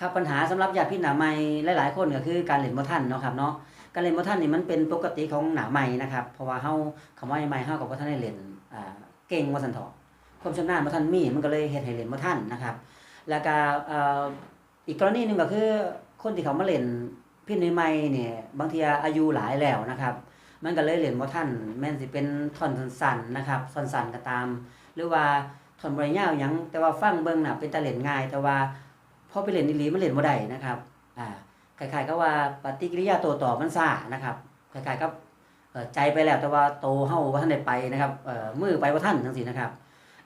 ครับปัญหาสำหรับญาติพี่หนาใหม่หลาย ๆ คนก็คือการเล่นบ่ทันเนาะครับเนาะการเล่นบ่ทันนี่มันเป็นปกติของหนาใหม่นะครับ เพราะว่าเฮาคำว่าใหม่เฮาก็บ่ทันได้เล่นอ่าเก่งว่าซั่นเถาะความชำนาญบ่ทันมีมันก็เลยเฮ็ดให้เล่นบ่ทันนะครับ แล้วก็อ่อีกกรณีหนึงก็คือคนที่เขามาเล่นพี่ใหม่เนี่ยบางทีอายุหลายแล้วนะครับ มันก็เลยเล่นบ่ทันแม่นสิเป็นท่อนสั้นๆนะครับสั้นๆก็ตาม หรือว่าท่อนบ่ได้ยาวหยังแต่ว่าฟังเบิ่งน่ะเป็นตาเล่นง่าย แต่ว่า อไปเล่นอีหลีมันเล่นบ่ได้นะครับอ่าคล้ายๆกับว่าปฏิกิริยาโต้ตอบมันช้านะครับคล้ายๆกับเอ่อใจไปแล้วแต่ว่าโตเฮาบ่าทันได้ไปนะครับเอ่อมือไปบ่าทันจังซี่นะครับ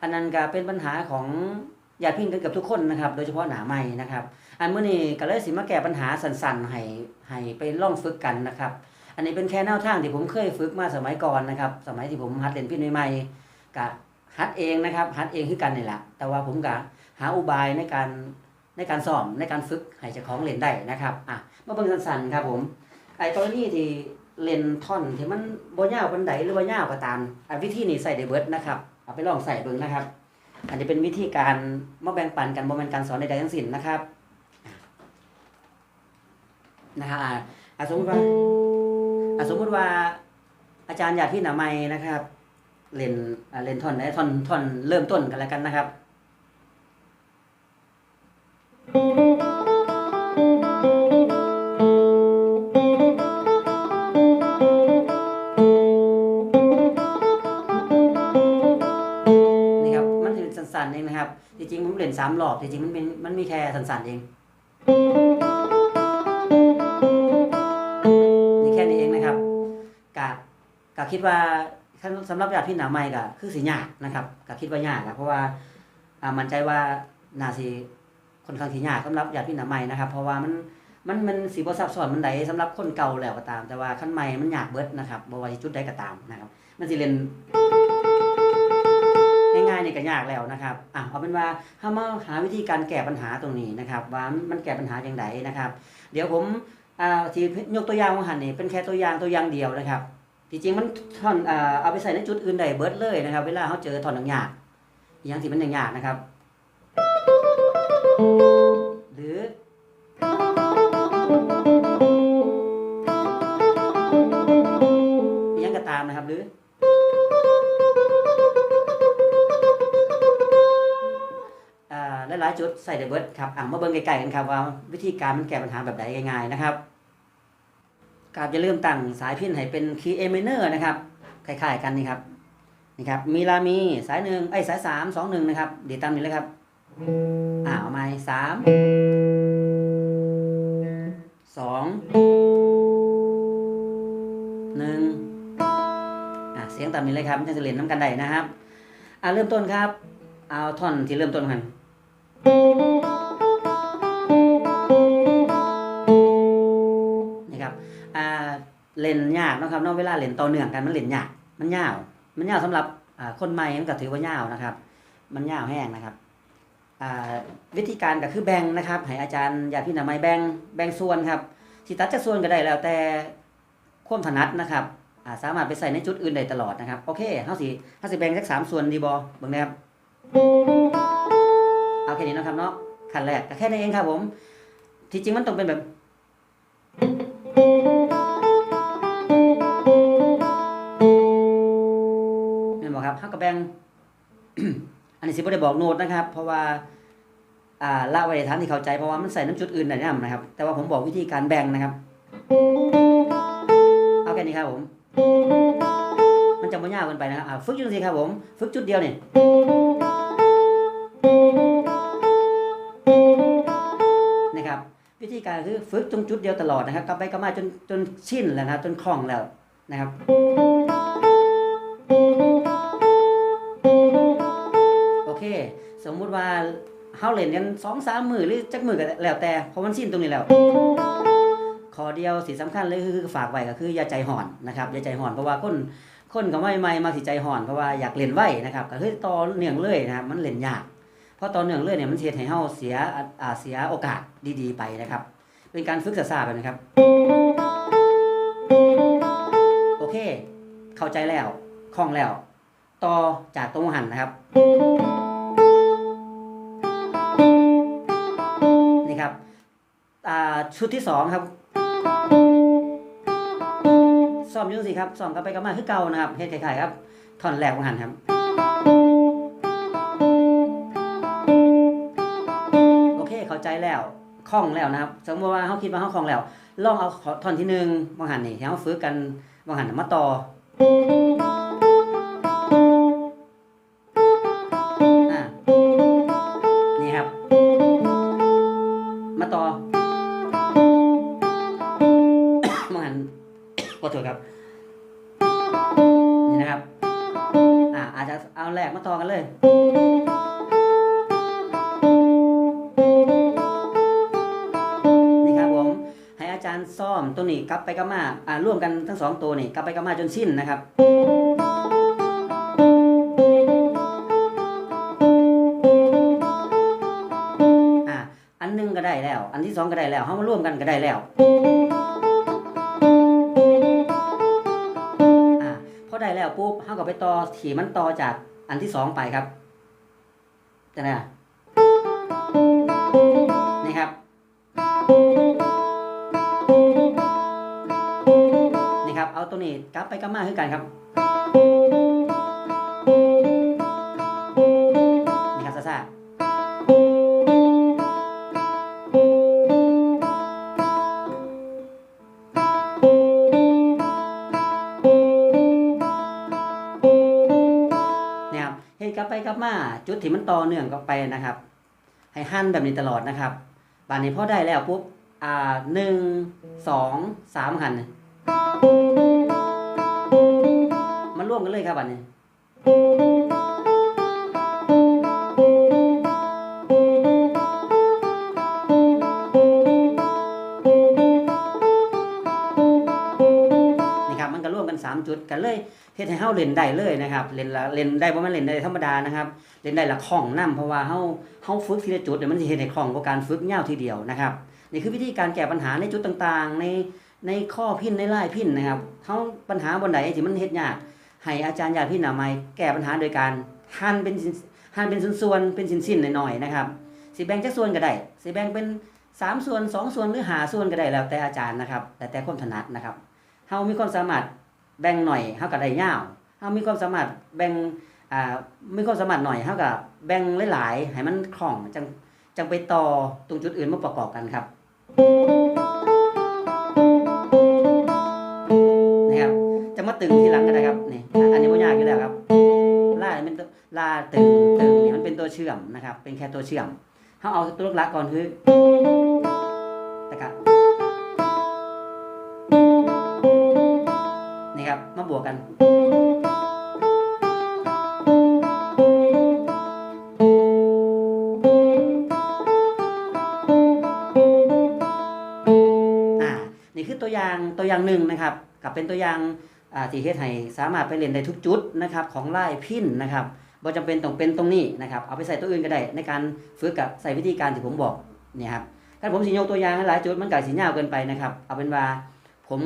อันนั้นก็เป็นปัญหาของญาติพี่น้องเกับทุกคนนะครับ โดยเฉพาะหนาใหม่นะครับ อันเมื้อนี้ก็เลยสิมาแก้ปัญหาสั้นๆให้ให้ไปล่องฝึกกันนะครับ อันนี้เป็นแค่แนวทางที่ผมเคยฝึกมาสมัยก่อนนะครับ สมัยที่ผมหัดเล่นพิณใหม่ๆก็หัดเองนะครับหัดเองคือกันนี่แหละแต่ว่าผมก็หาอุบายในการ ในการซ้อมในการฝึกให้เจ้าของเล่นได้นะครับอะมาเบิ่งสั้นๆครับผมไอ้กรณีที่เล่นท่อนที่มันบ่ยาวปานใดหรือว่ยาวก็ตามอะวิธีนี้ใส่ได้เบิดนะครับเอาไปลองใส่เบิ่งนะครับ อันนี้เป็นวิธีการมาแบ่งปันกันบ่แม่นการสอนใดๆทั้งสิ้นนะครับนะครับอะอะสมมติว่าอะสมมติว่าอาจารย์อยากพี่หนาไม้นะครับเล่นอ่าเล่นท่อนไหนท่อนท่อนเริ่มต้นกันแล้วกันนะครับ นี่ครับ มันจะเป็นสั้นๆเองนะครับ จริงๆผมเล่นสามรอบ จริงๆมันเป็นมันมีแค่สั้นๆเองนี่แค่นี้เองนะครับกะกะคิดว่าสำหรับญาติพี่หนาไม่ก็คือสิยากนะครับกะคิดว่ายากอะเพราะว่ามั่นใจว่านาสิ ค่อนข้างสิยากสำหรับญาติพี่หนาไม่นะครับ เพราะว่ามันมันมันสีบ่ซับซ้อนมันใดสำหรับคนเก่าแล้วก็ตาม แต่ว่าขั้นใหม่มันยากเบิดนะครับบ่ว่าสิจุดใดก็ตามนะครับ มันสิเล่นง่ายๆนี่ก็ยากแล้วนะครับอะเอาเป็นว่าถ้ามาหาวิธีการแก้ปัญหาตรงนี้นะครับ ว่ามันแก้ปัญหาอย่างไรนะครับ เดี๋ยวผมอ่าที่ยกตัวอย่างของหันนี่เป็นแค่ตัวอย่างตัวอย่างเดียวนะครับที่จริงมันท่อนอ่าเอาไปใส่ในจุดอื่นได้เบิดเลยนะครับ เวลาเขาเจอท่อนยากอหย่างที่มันยากนะครับ หรือยังก็ตามนะครับหรืออ่าหลายๆจุดใส่ได้เบิดครับอะมาเบิ่งไกลๆกันครับว่าวิธีการมันแก้ปัญหาแบบใดง่ายๆนะครับการจะเริ่มตั้งสายพินให้เป็นคีย์เอเมเนอร์นะครับคล้ายๆกันนี่ครับนี่ครับมีลามีสายหนึ่งไอ้สายสามสองหนึ่งนะครับเดี๋ยวตามนี้เลยครับ อ่าเอาใหม่สามสองหนึ่งอะเสียงตามนี้เลยครับมันจะเล่นน้ำกันได้นะครับ อ่าเริ่มต้นครับ เอาท่อนที่เริ่มต้นกันนี่ครับอ่าเล่นยากนะครับนอกเวลาเล่นต่อเนื่องกันมันเล่นยาก มันยาว มันยาวสำหรับคนใหม่มันก็ถือว่ายาวนะครับ มันยาวแห้งนะครับ วิธีการก็คือแบ่งนะครับให้อาจารย์อย่าพี่นามัยแบ่งแบ่งส่วนครับสิตัดจากส่วนก็ได้แล้วแต่ความถนัดนะครับาสามารถไปใส่ในจุดอื่นได้ตลอดนะครับ โอเคเฮาสิเฮาสิแบ่งสักสามส่วนดีบ่เบิ่งนะครับเอาแค่นี้นะครับเนาะขั้นแรกก็แค่นี้เองครับผม ที่จริงมันต้องเป็นแบบเห็นบอกครับฮักกระแบง อันนี้สิบ่ได้บอกโน้ตนะครับ เพราะว่าอ่าละไว้ในฐานที่เข้าใจเพราะว่ามันใส่น้ำจุดอื่นได้นำนะครับ แต่ว่าผมบอกวิธีการแบ่งนะครับ เอาแค่นี้ครับผม มันจะไม่ยากเกินไปนะครับฝึกจุดสิครับผม ฝึกจุดเดียวนี่นะครับ วิธีการคือฝึกตรงจุดเดียวตลอดนะครับกลับไปกลับมาจนจนชินแล้วนะจนคล่องแล้วนะครับ เค สมมุติว่าเฮาเล่นกันสองสามมือหรือจักมือก็แล้วแต่เพราะมันชินตรงนี้แล้วขอเดียวสิ่งสำคัญเลยคือฝากไว้ก็คืออย่าใจห่อนนะครับอย่าใจห่อนเพราะว่าคนคนก็ไม่ไม่มาสิใจห่อนเพราะว่าอยากเล่นไว้นะครับก็คือต่อเนื่องเลยนะครับมันเล่นยาก เพราะตอเนื่องเลยเนี่ยมันเสียให้เฮาเสียอ่าเสียโอกาสดีๆ ไปนะครับ เป็นการฝึกษาๆไปนะครับ โอเค เข้าใจแล้วคล่องแล้ว ต่อจากตรงหันนะครับ ชุดที่สองครับซ้อมยุ่จังสิครับซ้อมกับไปกับมาคือเก่านะครับเฮ็ดคล้ายๆครับท่อนแรกของหันครับ โอเคเข้าใจแล้วคล่องแล้วนะครับ สมมติว่าเขาคิดว่าเขาคล่องแล้ว ลองเอาท่อนที่หนึ่งบางหันนี่ที่เขาฝึกกันบางหันน่ะมาต่อ ตัวนี้กลับไปกลับมาอ่าร่วมกันทั้งสองตัวนี่กลับไปกลับมาจนสิ้นนะครับอ่าอันหนึงก็ได้แล้ว อันที่สองก็ได้แล้วเขามาร่วมกันก็ได้แล้วอ่าพอได้แล้วปุ๊บเขาก็ไปต่อถี่มันต่อจากอันที่สองไปครับจะได้อะ นี่ครับเอาตัวนี้กลับไปกลับมาคือกันครับนี่ครับซ่าๆเนี่ยครับเฮ็ดกลับไปกลับมาจุดที่มันต่อเนื่องกันไปนะครับ ให้หั่นแบบนี้ตลอดนะครับบานนี้พอได้แล้วปุ๊บอ่าหนึ่งสองสามหัน มันร่วมกันเลยครับบันนี้นี่ครับมันก็ร่วมกัน3จุดกันเลยเฮ็ดให้เฮาเล่นได้เลยนะครับเล่นละเล่นได้บ่แม่นเล่นได้ธรรมดานะครับ เล่นได้ละคล่องนํเพราะว่าเฮาเฮาฝึกทีละจุดเดี๋ยมันสิเฮ็ดให้คล่องกว่าการฝึกยาวทีเดียวนะครับนี่คือวิธีการแก้ปัญหาในจุดต่างๆ ใน ในข้อพินในไลายพินนะครับเฮาปัญหาบนใดที่มันเฮ็ดยากให้อาจารย์ญาติพี่นามัยแก้ปัญหาโดยการหั่นเป็นหั่นเป็นส่วนๆเป็นชิ้นๆหน่อยๆนะครับสิแบ่งจักส่วนก็ได้สิแบ่งเป็นสามส่วนสองส่วนหรือหาส่วนก็ได้แล้วแต่อาจารย์นะครับ แต่แต่ความถนัดนะครับเฮามีความสามารถแบ่งหน่อยเฮาก็ได้ยาวเฮามีความสามารถแบ่งอ่ามีความสามารถหน่อยเฮาก็แบ่งหลายๆให้มันคล่องจังจังไปต่อตรงจุดอื่นมาประกอบกันครับนะครับ ตึงทีหลังก็ได้ครับนี่อันนี้บ่ยากอยู่แล้วครับล่าเป็นตัวล่าตึงตึงนี่มันเป็นตัวเชื่อมนะครับ เป็นแค่ตัวเชื่อมเฮาเอาตัวลักก่อนคือตะกะนี่ครับมาบวกกันอ่านี่คือตัวอย่างตัวอย่างหนึ่งนะครับ กับเป็นตัวอย่าง ที่เฮ็ดให้สามารถไปเรียนได้ทุกจุดนะครับของไลายพินนะครับบ่จำเป็นต้องเป็นตรงนี้นะครับเอาไปใส่ตัวอื่นก็ได้ในการฝึกกับใส่วิธีการที่ผมบอกเนี่ยครับถ้าผมสิยกตัวอย่างหลายจุดมันก็สิยาวเกินไปนะครับเอาเป็นว่าผม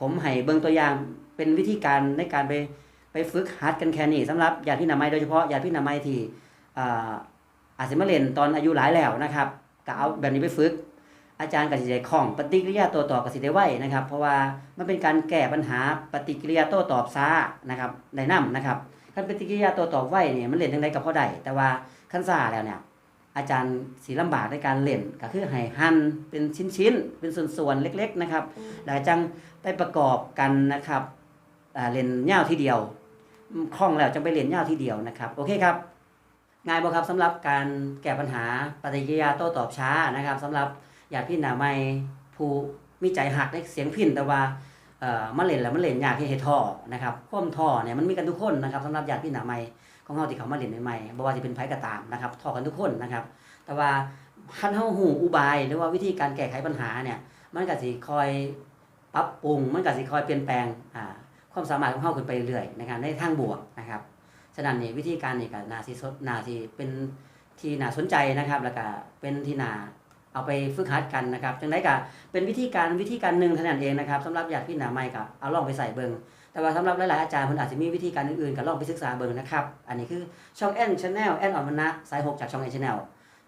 ผมให้เบิ่งตัวอย่างเป็นวิธีการในการไปไปฝึกหัดกันแค่นี้สำหรับญาติพี่นามัยโดยเฉพาะญาติพี่นามัยที่อ่าอาจจะมาเรียนตอนอายุหลายแล้วนะครับก็เอาแบบนี้ไปฝึก อาจารย์กสิได้คล่องปฏิกิริยาโต้ตอบกสิได้ไวนะครับ เพราะว่ามันเป็นการแก้ปัญหาปฏิกิริยาโต้ตอบช้านะครับได้นํนะครับคันปฏิกิริยาโต้ตอบไวเนี่ยมันเรียนจังไดก็พอได้แต่ว่าคันซ่าแล้วเนี่ยอาจารย์สีลำบากในการเล่นก็คือให้หั่นเป็นชิ้นๆ เป็นส่วนๆ เล็กๆนะครับแล้วจังไปประกอบกันนะครับอ่าเล่นยาทีเดียวคล่องแล้วจะไปเล่นยาทีเดียวนะครับโอเคครับง่ายบ่ครับสำหรับการแก้ปัญหาปฏิกิริยาโต้ตอบช้านะครับสำหรับ ญาติพี่นาไม่ผู้มีใจหักในเสียงพินแต่ว่าเอ่อมาเล่นแล้วมันเล่นยากที่เฮ็ดท่อนะครับความท่อเนี่ยมันมีกันทุกคนนะครับสำหรับญาติพี่นาไม่ของเฮาที่เขามาเล่นใหม่ๆบ่ว่าสิเป็นไผก็ตามนะครับท่อกันทุกคนนะครับ แต่ว่าคันเฮาฮู้อุบายหรือว่าวิธีการแก้ไขปัญหาเนี่ยมันก็สิคอยปรับปรุงมันก็สิคอยเปลี่ยนแปลงอ่าความสามารถของเฮาขึ้นไปเรื่อยๆนะครับในทางบวกนะครับฉะนั้นนี่วิธีการนี่ก็น่าสิสดนาสิเป็นที่น่าสนใจนะครับ แล้วก็เป็นที่น่า เอาไปฝึกหัดกันนะครับจังไดก็เป็นวิธีการวิธีการหนึ่งเท่านั้นเองนะครับสำหรับอยาติพี่น้าไม่กับเอาลองไปใส่เบิงแต่ว่าสำหรับหลายๆอาจารย์เพิ่นอาจจะมีวิธีการอื่นๆก็ลองไปศึกษาเบิงนะครับอันนี้คือช่องแอนชาแนลแอนออมนะสายหกจากช่องแอนชาแนล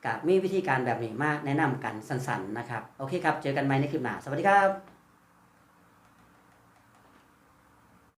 กับมีวิธีการแบบนี้มาแนะนำกันสั้นๆนะครับโอเคครับเจอกันใหม่ในคลิปหน้าสวัสดีครับ